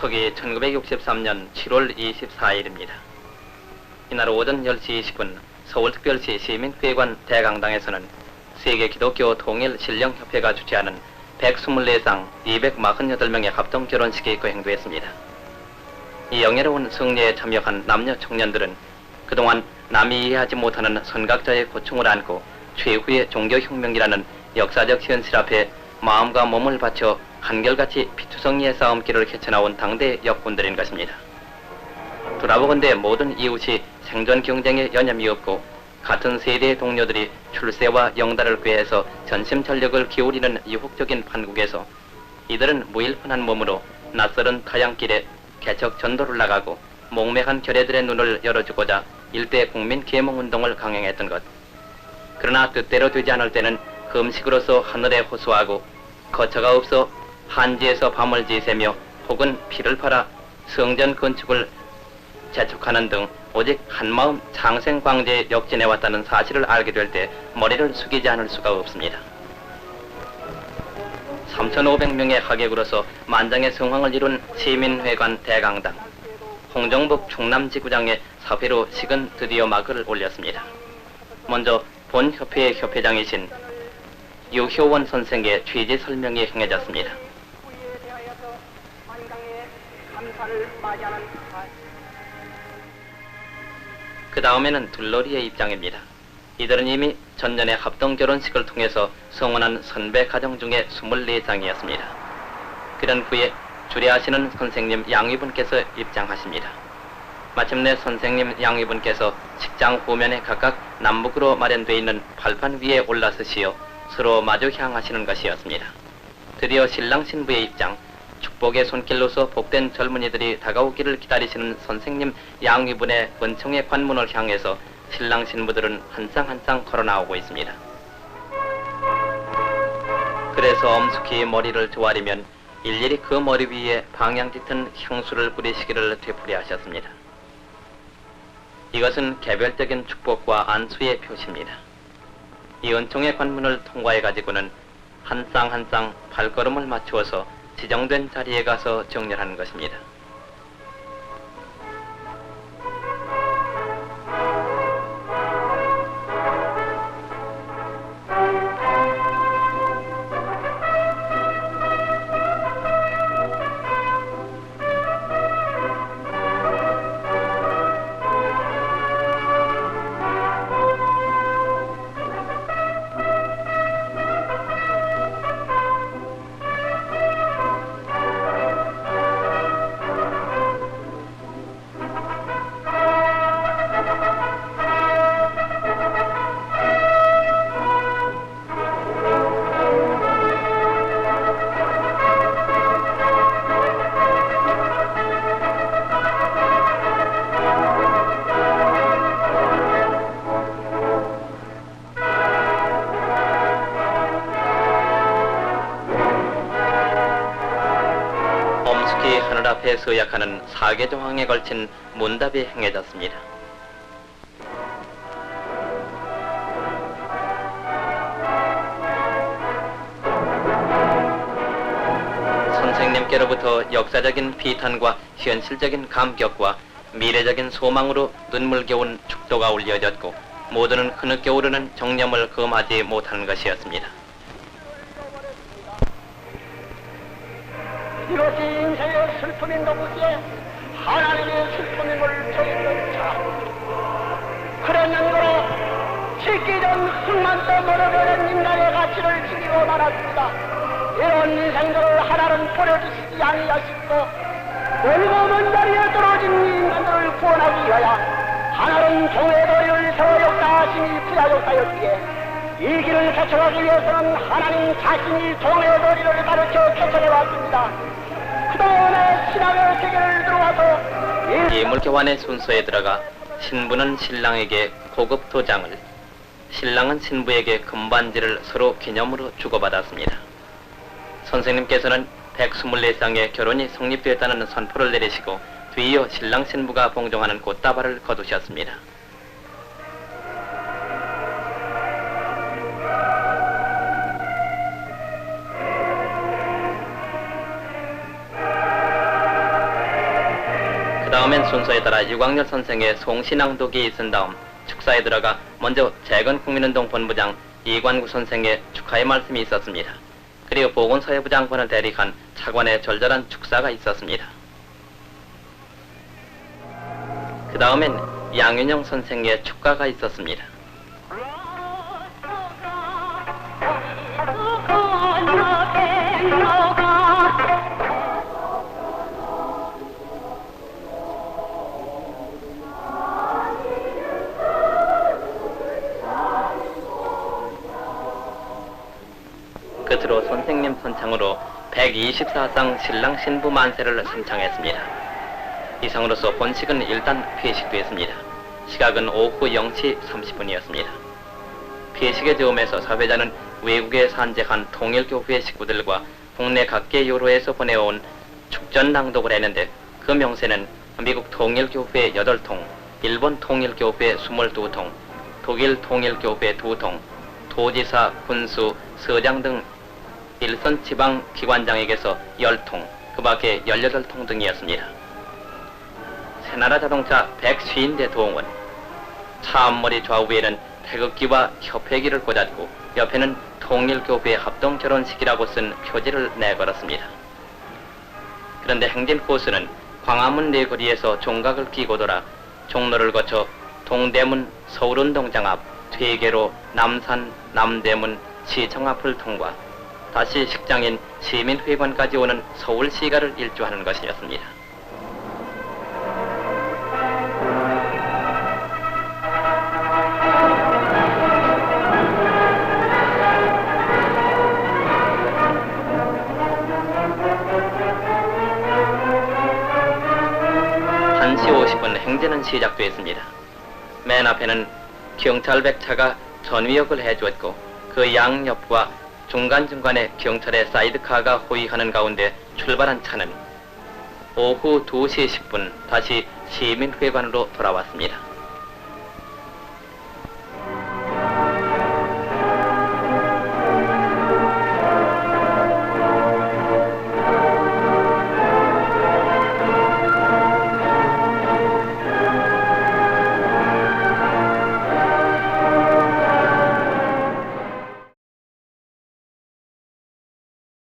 서기 1963년 7월 24일입니다. 이날 오전 10시 20분 서울특별시 시민회관 대강당에서는 세계 기독교 통일 신령협회가 주최하는 124상 248명의 합동 결혼식이 거행되었습니다. 이 영예로운 성례에 참여한 남녀 청년들은 그동안 남이 이해하지 못하는 선각자의 고충을 안고 최후의 종교혁명이라는 역사적 현실 앞에 마음과 몸을 바쳐 한결같이 피투성이의 싸움길을 헤쳐나온 당대 역군들인 것입니다. 돌아보건대 모든 이웃이 생존 경쟁에 여념이 없고 같은 세대의 동료들이 출세와 영달을 꾀해서 전심 전력을 기울이는 유혹적인 판국에서 이들은 무일푼한 몸으로 낯설은 타향길에 개척 전도를 나가고 몽매한 결애들의 눈을 열어주고자 일대 국민 계몽 운동을 강행했던 것. 그러나 뜻대로 되지 않을 때는 금식으로서 하늘에 호소하고 거처가 없어 한지에서 밤을 지새며 혹은 피를 팔아 성전 건축을 재촉하는 등 오직 한마음 창생광제에 역진해왔다는 사실을 알게 될 때 머리를 숙이지 않을 수가 없습니다. 3,500명의 하객으로서 만장의 성황을 이룬 시민회관 대강당 홍정복 충남지구장의 사회로 식은 드디어 막을 올렸습니다. 먼저 본 협회의 협회장이신 유효원 선생의 취지 설명이 행해졌습니다. 후에 대하여서 만강의 감사를 맞이하는 바- 그 다음에는 둘러리의 입장입니다. 이들은 이미 전년의 합동 결혼식을 통해서 성원한 선배 가정 중에 24장이었습니다. 그런 후에 주례하시는 선생님 양위분께서 입장하십니다. 마침내 선생님 양위분께서 식장 후면에 각각 남북으로 마련되어 있는 발판 위에 올라서시어 서로 마주 향하시는 것이었습니다. 드디어 신랑 신부의 입장, 축복의 손길로서 복된 젊은이들이 다가오기를 기다리시는 선생님 양위분의 은총의 관문을 향해서 신랑 신부들은 한쌍 한쌍 걸어 나오고 있습니다. 그래서 엄숙히 머리를 조아리면 일일이 그 머리 위에 방향 짙은 향수를 뿌리시기를 되풀이하셨습니다. 이것은 개별적인 축복과 안수의 표시입니다. 이 은총의 관문을 통과해 가지고는 한 쌍 한 쌍 발걸음을 맞추어서 지정된 자리에 가서 정렬하는 것입니다. 앞에 서약하는 사계 조항에 걸친 문답이 행해졌습니다. 선생님께로부터 역사적인 비탄과 현실적인 감격과 미래적인 소망으로 눈물겨운 축도가 올려졌고 모두는 흐느껴 오르는 정념을 금하지 못하는 것이었습니다. 이것이 인생의 슬픔인 도무지에 하나님의 슬픔임을 저희는 자 그런 연고로 식기 전 흙만도 멀어버린 인간의 가치를 지키고 말았습니다 이런 인생들을 하나는 버려주시지 아니하시고 멀고 먼 자리에 떨어진 이 인간들을 구원하기 위하여 하나는 종의 도리를 서로 역사하시니 부야 역사였기에 이 길을 개척하기 위해서는 하나님 자신이 종의 도리를 가르쳐 개척해 왔습니다. 그동안의 신앙의 세계를 들어와서 이 예물교환의 순서에 들어가 신부는 신랑에게 고급 도장을, 신랑은 신부에게 금반지를 서로 기념으로 주고받았습니다. 선생님께서는 124쌍의 결혼이 성립되었다는 선포를 내리시고 뒤이어 신랑 신부가 봉종하는 꽃다발을 거두셨습니다. 순서에 따라 유광열 선생의 송신앙독이 있은 다음 축사에 들어가 먼저 재건 국민운동 본부장 이관구 선생의 축하의 말씀이 있었습니다. 그리고 보건사회부 장관을 대리한 차관의 절절한 축사가 있었습니다. 그 다음엔 양윤영 선생의 축가가 있었습니다. 끝으로 선생님 선창으로 124상 신랑 신부 만세를 선창했습니다. 이상으로서 본식은 일단 폐식됐습니다. 시각은 오후 0시 30분이었습니다. 폐식의 즈음에서 사회자는 외국에 산재한 통일교회 식구들과 국내 각계 요로에서 보내온 축전 낭독을 했는데 그 명세는 미국 통일교회 8통, 일본 통일교회 22통, 독일 통일교회 2통, 도지사, 군수, 서장 등 일선 지방 기관장에게서 10통, 그 밖에 18통 등이었습니다. 새나라 자동차 150대 동원, 차 앞머리 좌우에는 태극기와 협회기를 꽂았고 옆에는 통일교회 합동 결혼식이라고 쓴 표지를 내걸었습니다. 그런데 행진 코스는 광화문 내거리에서 종각을 끼고 돌아 종로를 거쳐 동대문 서울운동장 앞 퇴계로 남산 남대문 시청 앞을 통과 다시 식장인 시민회관까지 오는 서울 시가를 일주하는 것이었습니다. 한시 50분 행진은 시작되었습니다. 맨 앞에는 경찰 백차가 전위역을 해주었고 그 양옆과 중간중간에 경찰의 사이드카가 호위하는 가운데 출발한 차는 오후 2시 10분 다시 시민회관으로 돌아왔습니다.